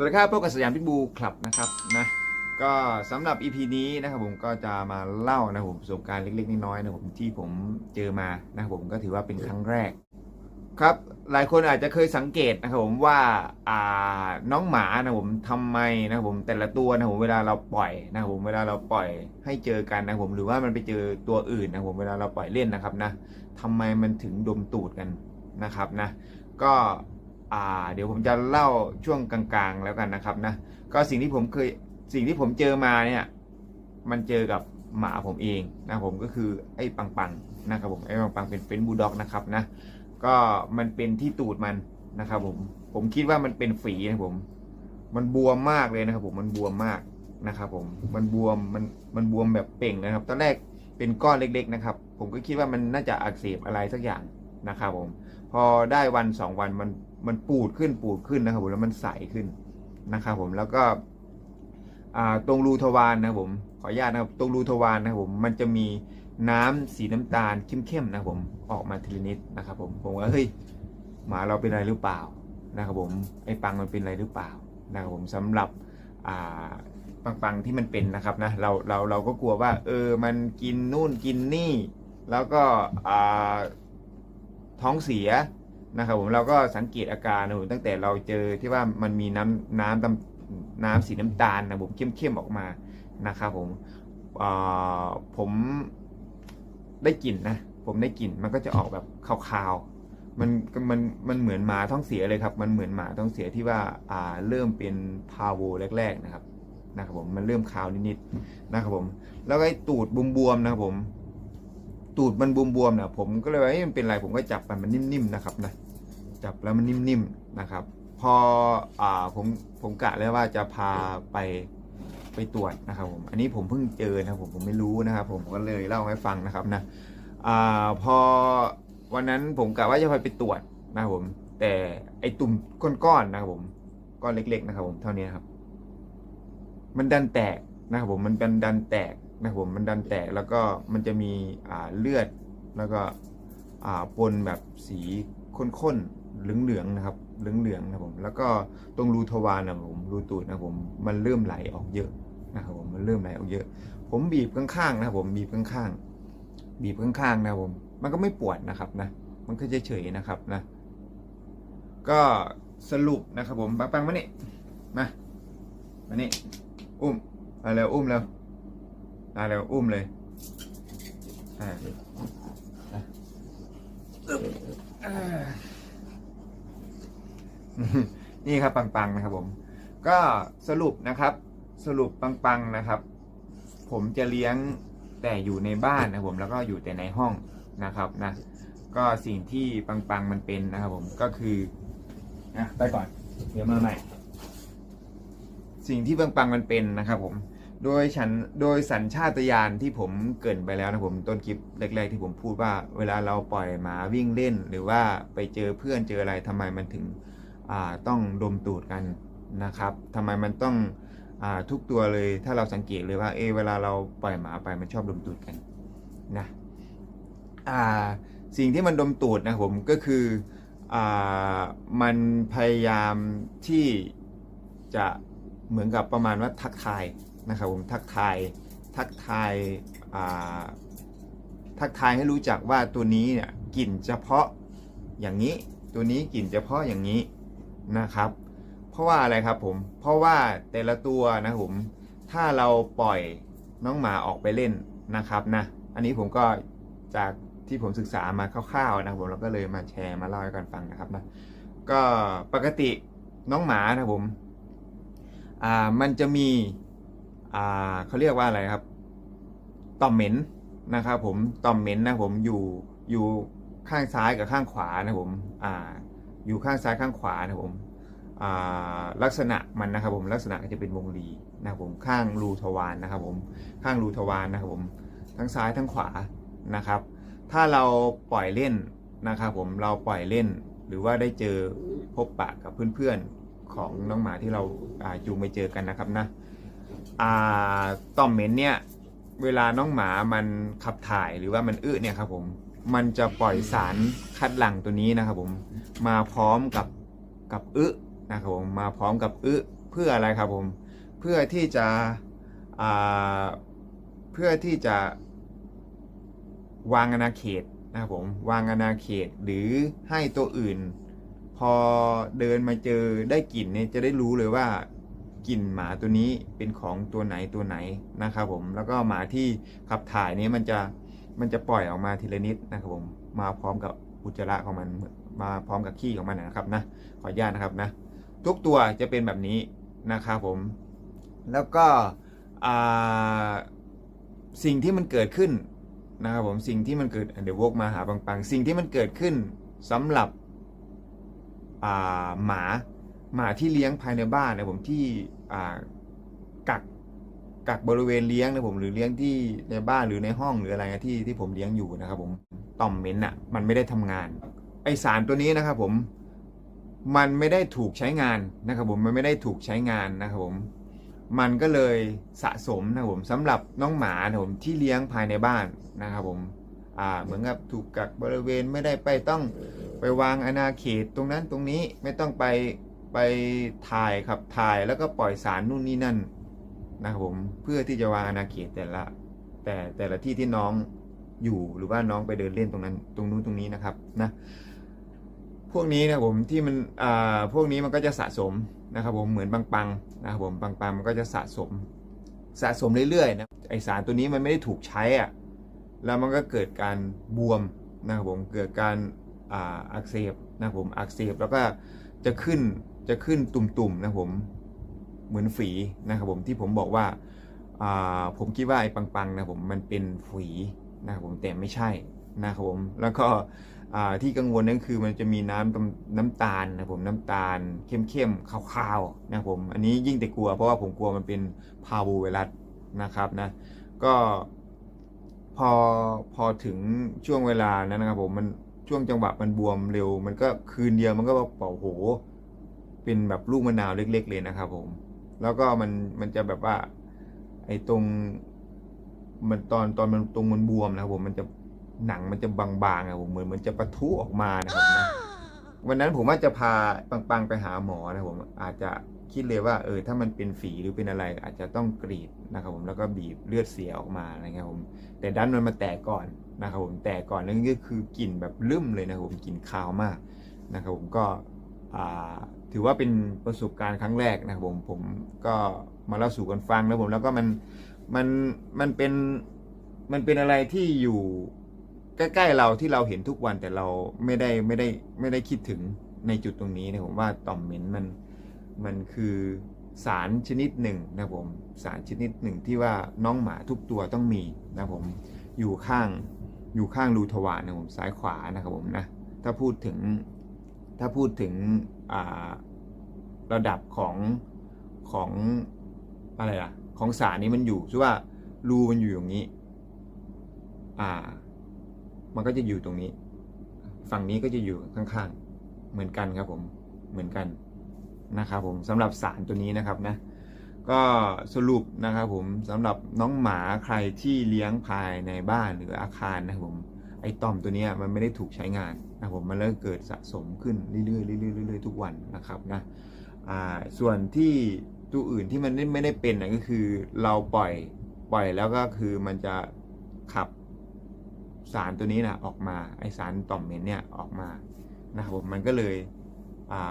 สวัสดีครับพบกับสยามพิบูคลับนะครับนะก็สำหรับ EP นี้นะครับผมก็จะมาเล่านะครับผมประสบการณ์เล็กๆน้อยๆนะครับผมที่ผมเจอมานะครับผมก็ถือว่าเป็นครั้งแรก ครับหลายคนอาจจะเคยสังเกตนะครับผมว่าอ่าน้องหมานะครับผมทำไมนะครับผมแต่ละตัวนะครับผมเวลาเราปล่อยนะครับผมเวลาเราปล่อยให้เจอกันนะครับผมหรือว่ามันไปเจอตัวอื่นนะครับผมเวลาเราปล่อยเล่นนะครับนะทำไมมันถึงดมตูดกันนะครับนะก็ อ่าเดี๋ยวผมจะเล่าช่วงกลางๆแล้วกันนะครับนะก็สิ่งที่ผมเคยสิ่งที่ผมเจอมาเนี่ยมันเจอกับหมาผมเองนะผมก็คือไอ้ปังปังๆนะครับผมไอ้ปังปังเป็นเป็นบูด็อกนะครับนะก็มันเป็นที่ตูดมันนะครับผมผมคิดว่ามันเป็นฝีนะผมมันบวมมากเลยนะครับผมมันบวมมากนะครับผมมันบวมมันมันบวมแบบเป่งนะครับ ตอนแรกเป็นก้อนเล็ก ๆ นะครับ ผมก็คิดว่ามันน่าจะอักเสบอะไรสักอย่าง นะครับผม พอได้วันสองวันมันมันปูดขึ้นปูดขึ้นนะครับผมแล้วมันใสขึ้นนะครับผมแล้วก็ตรงรูทวารนะครับผมขออนุญาตนะครับตรงรูทวารนะครับผมมันจะมีน้ำสีน้ำตาลเข้มๆนะครับผมออกมาทีละนิดนะครับผมผมว่าเฮ้ยหมาเราเป็นอะไรหรือเปล่านะครับผมไอ้ปังมันเป็นอะไรหรือเปล่านะครับผมสำหรับอ่าปังที่มันเป็นนะครับนะเราเราเราก็กลัวว่าเออมันกินนู่นกินนี่ แล้วก็อ่า ท้องเสียนะครับผมเราก็สังเกตอาการนะผมตั้งแต่เราเจอที่ว่ามันมีน้ำน้ำตำน้ำสีน้ำตาลนะผมเข้มๆออกมานะครับผมผมได้กลิ่นนะผมได้กลิ่นมันก็จะออกแบบคาวๆมันมันมันเหมือนหมาท้องเสียเลยครับ มันเหมือนหมาท้องเสียที่ว่าอ่าเริ่มเป็นพาโวแรก ๆนะครับนะครับผมมันเริ่มคาวนิดๆนะครับผม แล้วก็ตูดบวมๆนะครับผม ตูดมันบวมๆเนี่ยผมก็เลยว่าเอ๊ะมันเป็นไรผมก็จับมันมันนิ่มๆนะครับนะจับแล้วมันนิ่มๆนะครับ พออ่าผมผมกะแล้วว่าจะพาไปไปตรวจนะครับผมอันนี้ผมเพิ่งเจอนะผมผมไม่รู้นะครับ ผมก็เลยเล่าให้ฟังนะครับนะอ่าพอวันนั้นผมกะว่าจะไปไปตรวจนะครับผม แต่ไอตุ่มก้อนๆนะครับผมก้อนเล็ก ๆ นะครับ ผมเท่านี้ครับ มันดันแตกนะครับผมมันเป็นดันแตก นะผมมันดันแตกแล้วก็มันจะมีอ่าเลือดแล้วก็อ่าปนแบบสีข้นๆเหลืองๆนะครับเหลืองๆนะผมแล้วก็ตรงรูทวารนะผมรูตูดนะผมมันเริ่มไหลออกเยอะนะครับผมมันเริ่มไหลออกเยอะ ผมบีบข้างๆนะผมบีบข้างๆบีบข้างๆนะผมมันก็ไม่ปวดนะครับนะมันก็เฉยๆนะครับนะก็สรุปนะครับผมปังปังมานี่มามานี่อุ้มมาเร็วอุ้มเร็ว มาเร็วอุ้มเลยอ่านี่ครับปังๆนะครับผม ก็สรุปนะครับ สรุปปังๆนะครับ ผมจะเลี้ยงแต่อยู่ในบ้านนะผมแล้วก็อยู่แต่ในห้องนะครับนะ ก็สิ่งที่ปังๆมันเป็นนะครับ ผมก็คืออะไปก่อน เดี๋ยวมาใหม่ สิ่งที่ปังๆมันเป็นนะครับ ผม โดยฉันโดยสัญชาตญาณที่ผมเกินไปแล้วนะผมต้นคลิปแรกๆที่ผมพูดว่า เวลาเราปล่อยหมาวิ่งเล่น หรือว่าไปเจอเพื่อนเจออะไรทำไมมันถึงต้องดมตูดกันนะครับทำไมมันต้องอทุกตัวเลยถ้าเราสังเกตเลยว่าเออเวลาเราปล่อยหมาไปมันชอบดมตูดกันนะสิ่งที่มันดมตูดนะผมก็คืออมันพยายามที่จะเหมือนกับประมาณว่าทักทาย นะครับผมทักทายทักทายทักทายให้รู้จักว่าตัวนี้เนี่ยกลิ่นเฉพาะอย่างนี้ ตัวนี้กลิ่นเฉพาะอย่างนี้นะครับ เพราะว่าอะไรครับผมเพราะว่าแต่ละตัวนะผมถ้าเราปล่อยน้องหมาออกไปเล่นนะครับนะอันนี้ผมก็จากที่ผมศึกษามาคร่าวๆนะผมเราก็เลยมาแชร์มาเล่าให้กันฟังนะครับนะก็ปกติน้องหมานะผมอ่ามันจะมี อ่าเขาเรียกว่าอะไรครับต่อมเหม็นนะครับผมต่อมเหม็นนะผมอยู่อยู่ข้างซ้ายกับข้างขวานะผมอ่าอยู่ข้างซ้ายข้างขวานะผมอ่าลักษณะมันนะครับผมลักษณะก็จะเป็นวงรีนะครับผมข้างรูทวารนะครับผมข้างรูทวารนะครับผมทั้งซ้ายทั้งขวานะครับ ถ้าเราปล่อยเล่นนะครับผมเราปล่อยเล่น หรือว่าได้เจอพบปะกับเพื่อนๆของน้องหมาที่เราจูงไปเจอกันนะครับนะ ต่อมเหม็นเนี่ยเวลาน้องหมามันขับถ่ายหรือว่ามันอึเนี่ยครับผมมันจะปล่อยสารคัดหลั่งตัวนี้นะครับผมมาพร้อมกับกับอึนะครับผมมาพร้อมกับอึเพื่ออะไรครับผมเพื่อที่จะเพื่อที่จะวางอาณาเขตนะครับผมวางอาณาเขตหรือให้ตัวอื่น พอเดินมาเจอได้กลิ่นเนี่ยจะได้รู้เลยว่า กลิ่นหมาตัวนี้เป็นของตัวไหนตัวไหนนะครับผมแล้วก็หมาที่ขับถ่ายนี้มันจะมันจะปล่อยออกมาทีละนิดนะครับผมมาพร้อมกับอุจจาระของมันมาพร้อมกับขี้ของมันนะครับนะขออนุญาตนะครับนะทุกตัวจะเป็นแบบนี้นะครับผม แล้วก็สิ่งที่มันเกิดขึ้นนะครับผมสิ่งที่มันเกิดเดี๋ยววกมาหาปังๆ สิ่งที่มันเกิดขึ้นสำหรับหมา หมาที่เลี้ยงภายในบ้านนะผมที่กักกักบริเวณเลี้ยงนะผมหรือเลี้ยงที่ในบ้านหรือในห้องหรืออะไรนะที่ที่ผมเลี้ยงอยู่นะครับผมต่อมเม็นอะมันไม่ได้ทำงาน ไอสารตัวนี้นะครับผมมันไม่ได้ถูกใช้งานนะครับผมมันไม่ได้ถูกใช้งานนะครับผมมันก็เลยสะสมนะครับผมสำหรับน้องหมานะผมที่เลี้ยงภายในบ้านนะครับผมอ่าเหมือนกับถูกกักบริเวณไม่ได้ไปต้องไปวางอาณาเขตตรงนั้นตรงนี้ไม่ต้องไป ไปถ่ายขับถ่ายแล้วก็ปล่อยสารนู่นนี่นั่นนะครับผมเพื่อที่จะวางอาณาเขตแต่ละ แต่แต่ละที่ที่น้องอยู่หรือว่าน้องไปเดินเล่นตรงนั้น ตรงนู้นตรงนี้นะครับนะพวกนี้นะผมที่มันอ่าพวกนี้มันก็จะสะสมนะครับผมเหมือนปังปังนะครับผมปังปังมันก็จะสะสมสะสมเรื่อยๆนะไอสารตัวนี้มันไม่ได้ถูกใช้อะแล้วมันก็เกิดการบวมนะครับผมเกิดการอ่าอักเสบนะครับผมอักเสบแล้วก็จะขึ้น จะขึ้นตุ่มๆนะผมเหมือนฝีนะครับผมที่ผมบอกว่าผมคิดว่าไอ้ปังๆนะผมมันเป็นฝีนะครับผมแต่ไม่ใช่นะครับผมแล้วก็ที่กังวลนั่นคือมันจะมีน้ำน้ำตาลนะผมน้ำตาลเข้มๆขาวๆนะผมอันนี้ยิ่งแต่กลัวเพราะว่าผมกลัวมันเป็นพาโวไวรัสนะครับนะก็พอพอถึงช่วงเวลานั้นนะครับผมมันช่วงจังหวะมันบวมเร็ว มันก็คืนเดียวมันก็เป่าโห เป็นแบบลูกมะนาวเล็ก ๆ เลยนะครับผม แล้วก็มันมันจะแบบว่า ไอ้ตรงมันตอนตอนมันตรงมันบวมนะครับผมมันจะหนังมันจะบางๆอะผมเหมือนมันจะปะทุออกมานะครับนะวันนั้นผมว่าจะพาปังๆไปหาหมอนะครับผมอาจจะคิดเลยว่า เออ ถ้ามันเป็นฝีหรือเป็นอะไร อาจจะต้องกรีดนะครับ ผมแล้วก็บีบเลือดเสียออกมาอะไรเงี้ยผมแต่ดันมันมาแตกก่อนนะครับผมแตกก่อนนั่นก็คือกลิ่นแบบลืมเลยนะครับผมกลิ่นคาวมากนะครับผมก็อ่า ถือว่าเป็นประสบการณ์ครั้งแรกนะครับผมผมก็มาเล่าสู่กันฟังนะผมแล้วก็มันมันมันเป็นมันเป็นอะไรที่อยู่ใกล้ๆเราที่เราเห็นทุกวันแต่เราไม่ได้ไม่ได้ไม่ได้คิดถึงในจุดตรงนี้นะผมว่าต่อมเหม็นมันมันคือสารชนิดหนึ่งนะผมสารชนิดหนึ่งที่ว่าน้องหมาทุกตัวต้องมีนะผมอยู่ข้างอยู่ข้างรูทวารนะผมซ้ายขวานะครับผมนะถ้าพูดถึงถ้าพูดถึง ระดับของของอะไรล่ะของสารนี้มันอยู่ชื่อว่ารูมันอยู่อย่างนี้ อ่า มันก็จะอยู่ตรงนี้ ฝั่งนี้ก็จะอยู่ข้างๆ เหมือนกันครับผมเหมือนกันนะครับผมสำหรับสารตัวนี้นะครับนะ ก็สรุปนะครับผมสำหรับน้องหมาใครที่เลี้ยงภายในบ้านหรืออาคารนะครับผม ไอ้ต่อมตัวนี้มันไม่ได้ถูกใช้งานนะผมมันเริ่มเกิดสะสมขึ้นเรื่อยๆเรื่อยๆเรื่อยๆทุกวันนะครับนะส่วนที่ตัวอื่นที่มันไม่ได้เป็นนะก็คือเราปล่อยปล่อยแล้วก็คือมันจะขับสารตัวนี้นะออกมาไอสารต่อมเหม็นเนี่ยออกมานะครับผมมันก็เลย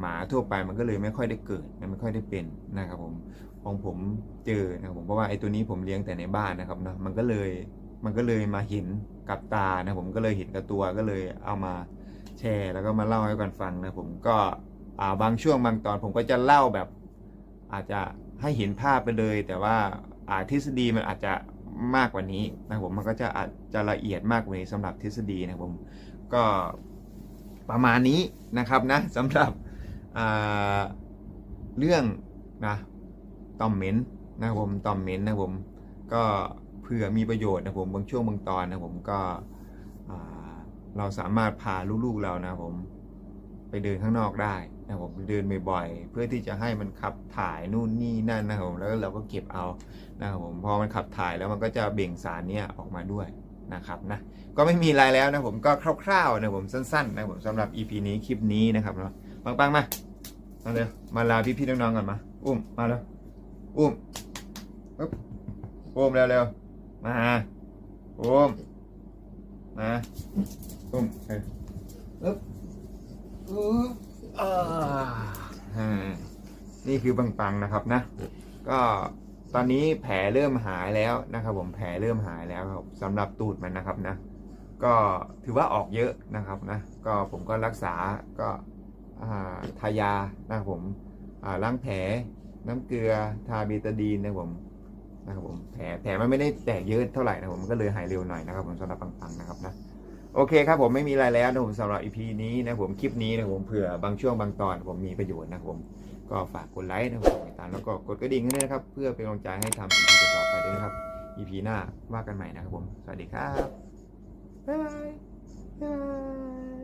หมาทั่วไปมันก็เลยไม่ค่อยได้เกิดไม่ค่อยได้เป็นนะครับผมของผมเจอนะครับผมเพราะว่าไอตัวนี้ผมเลี้ยงแต่ในบ้านนะครับเนาะมันก็เลย มันก็เลยมาเห็นกับตานะผมก็เลยเห็นกับตัวก็เลยเอามาแชร์แล้วก็มาเล่าให้กันฟังนะผมก็บางช่วงบางตอนผมก็จะเล่าแบบอาจจะให้เห็นภาพไปเลย แต่ว่าทฤษฎีมันอาจจะมากกว่านี้นะผมมันก็จะอาจจะละเอียดมากกว่านี้สำหรับทฤษฎีนะผมก็ประมาณนี้นะครับนะสำหรับเรื่องนะตอมเมนนะผมตอมเมนนะผมก็ ผื่อมีประโยชน์นะผมบางช่วงบางตอนนะผมก็เราสามารถพาลูกๆเรานะผมไปเดินข้างนอกได้นะผมเดินบ่อยๆเพื่อที่จะให้มันขับถ่ายนู่นนี่นั่นนะครับผมแล้วเราก็เก็บเอานะครับผมพอมันขับถ่ายแล้วมันก็จะเบ่งสารเนี้ยออกมาด้วยนะครับนะก็ไม่มีอะไรแล้วนะผมก็คร่าวๆนะผมสั้นๆนะผมสำหรับ EP นี้คลิปนี้นะครับเนาะปังๆมาเอาเร็วมาลาพี่ๆน้องๆก่อนมาอุ้มมาแล้วอุ้มปึ๊บอุ้มเร็วเร็ว มาอุ้มมาอุ้มเออปึ๊บอุ๊บอ่าอ่านี่คือปังปังๆนะครับนะ ก็ตอนนี้แผลเริ่มหายแล้วนะครับ ผมแผลเริ่มหายแล้วครับสำหรับตูดมันนะครับนะ ก็ถือว่าออกเยอะนะครับนะ ก็ผมก็รักษาก็อ่าทายานะครับผมอ่าล้างแผลน้ำเกลือทาเบตาดีนนะครับผม นะครับผมแผลแผลมันไม่ได้แตกเยอะเท่าไหร่นะผมมันก็เลยหายเร็วหน่อยนะครับผมสำหรับปังๆนะครับนะโอเคครับผมไม่มีอะไรแล้วนะผมสำหรับ EP นี้นะผมคลิปนี้นะผมเผื่อบางช่วงบางตอนผมมีประโยชน์นะผมก็ฝากกดไลค์นะครับติดตามแล้วก็กดกระดิ่งด้วยนะครับ เพื่อเป็นกำลังใจให้ทำ EP ต่อไปด้วยนะครับ EP หน้าว่ากันใหม่นะครับผม สวัสดีครับบ๊ายบาย